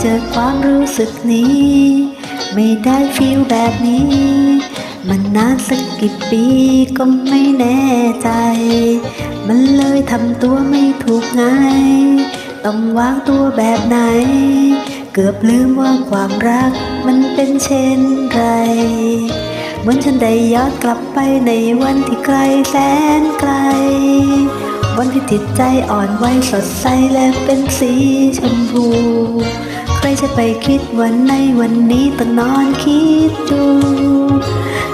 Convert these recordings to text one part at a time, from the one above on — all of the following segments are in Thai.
เจอความรู้สึกนี้ ไม่ได้ฟีลแบบนี้ มันนานสักกี่ปีก็ไม่แน่ใจ มันเลยทำตัวไม่ถูกไง ต้องวางตัวแบบไหน เกือบลืมว่าความรักมันเป็นเช่นไร เหมือนฉันได้ย้อนกลับไปในวันที่ไกลแสนไกลวันที่จิตใจอ่อนไหวสดใสและเป็นสีชมพู รจะไปคิดวันในวันนี้ต้องนอนคิดดู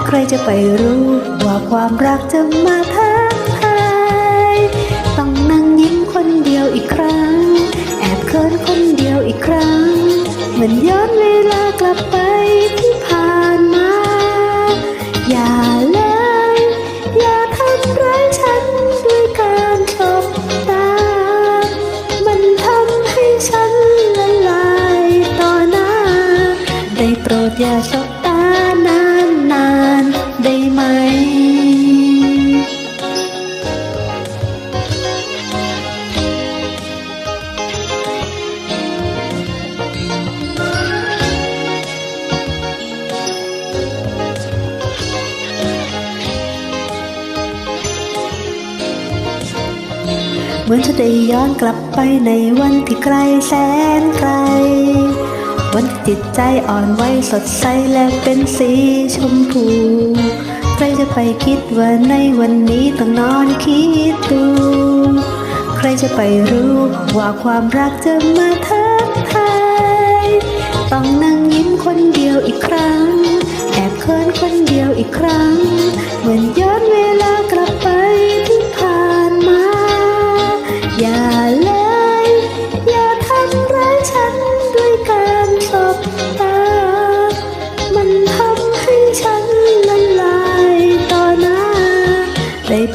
ใครจะไปรู้ว่าความรักจะมาทักทายต้องนั่งยิ้มคนเดียวอีกครั้ง แอบเคินคนเดียวอีกครั้ง เหมือนย้อนเวลากลับไป ดอย่าสบตานานนานๆได้ไหม เหมือนจะได้ย้อนกลับไปในวันที่ไกลแสนไกล วันจิตใจอ่อนไหวสดใสและเป็นสีชมพูใครจะไปคิดว่าในวันนี้ต้องนอนคิดดู ใครจะไปรู้ว่าความรักจะมาทักทายต้องนั่งยิ้มคนเดียวอีกครั้ง แอบเขินคนเดียวอีกครั้ง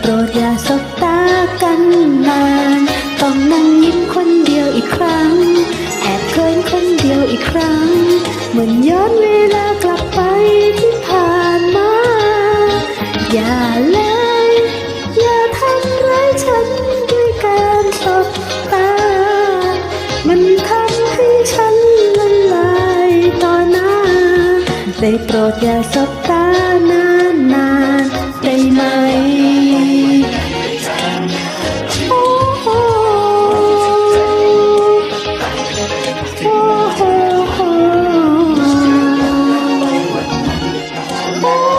โปรดอย่าสบตากันนาน ต้องนั่งยิ้มคนเดียวอีกครั้ง แอบเขินคนเดียวอีกครั้ง เหมือนย้อนเวลากลับไปที่ผ่านมา อย่าเลย อย่าทำร้ายฉันด้วยการสบตา มันทำให้ฉันละลายต่อหน้า ได้โปรดอย่าสบตานาน more.